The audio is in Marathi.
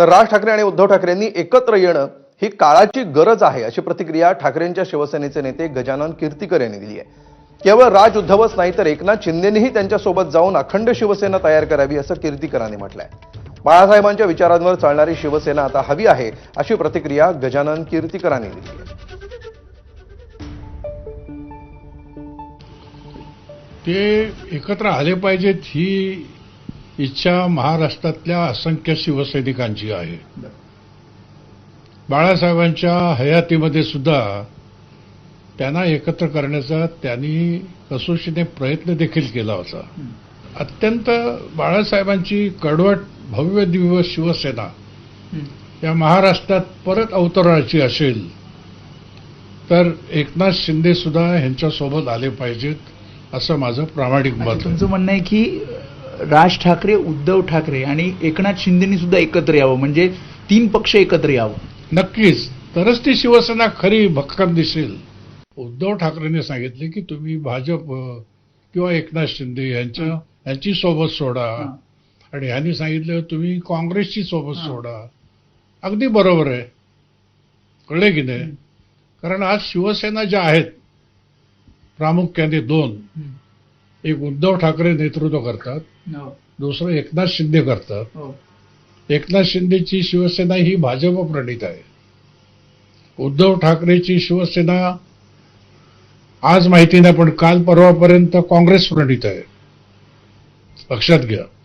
तर राज ठाकरे आणि उद्धव ठाकरेंनी एकत्र येणं ही काळाची गरज आहे अशी प्रतिक्रिया ठाकरेंच्या शिवसेनेचे नेते गजानन कीर्तीकर यांनी दिली आहे. केवळ राज उद्धवच नाही तर एकनाथ शिंदेनेही त्यांच्यासोबत जाऊन अखंड शिवसेना तयार करावी असं कीर्तीकरांनी म्हटलंय. बाळासाहेबांच्या विचारांवर चालणारी शिवसेना आता हवी आहे अशी प्रतिक्रिया गजानन कीर्तीकरांनी दिली आहे. ते एकत्र आले पाहिजेत ही इच्छा महाराष्ट्रातल्या असंख्य शिवसैनिकांची आहे. बाळासाहेबांच्या हयातीमध्ये सुद्धा त्यांना एकत्र करण्याचा त्यांनी कसोशीने प्रयत्न देखील केला होता. अत्यंत बाळासाहेबांची कडवट भव्य दिव्य शिवसेना या महाराष्ट्रात परत अवतरणाची असेल तर एकनाथ शिंदे सुद्धा ह्यांच्यासोबत आले पाहिजेत असं माझं प्रामाणिक मत तुमचं म्हणणं आहे की राज ठाकरे उद्धव ठाकरे आणि एकनाथ शिंदेनी सुद्धा एकत्र यावं. म्हणजे तीन पक्ष एकत्र यावं. नक्कीच. तरच ती शिवसेना खरी भक्कम दिसेल. उद्धव ठाकरेंनी सांगितले की तुम्ही भाजप किंवा एकनाथ शिंदे यांच्या यांची सोबत सोडा. आणि ह्यांनी सांगितलं तुम्ही काँग्रेसची सोबत. सोडा. अगदी बरोबर आहे. कळले की नाही? कारण आज शिवसेना ज्या आहेत प्रामुख्याने दोन एक उद्धव ठाकरे नेतृत्व करतात दुसरं एकनाथ शिंदे करतात. हो. एकनाथ शिंदेची शिवसेना ही भाजप प्रणित आहे. उद्धव ठाकरेची शिवसेना आज माहिती नाही पण काल परवापर्यंत काँग्रेस प्रणित आहे. लक्षात घ्या.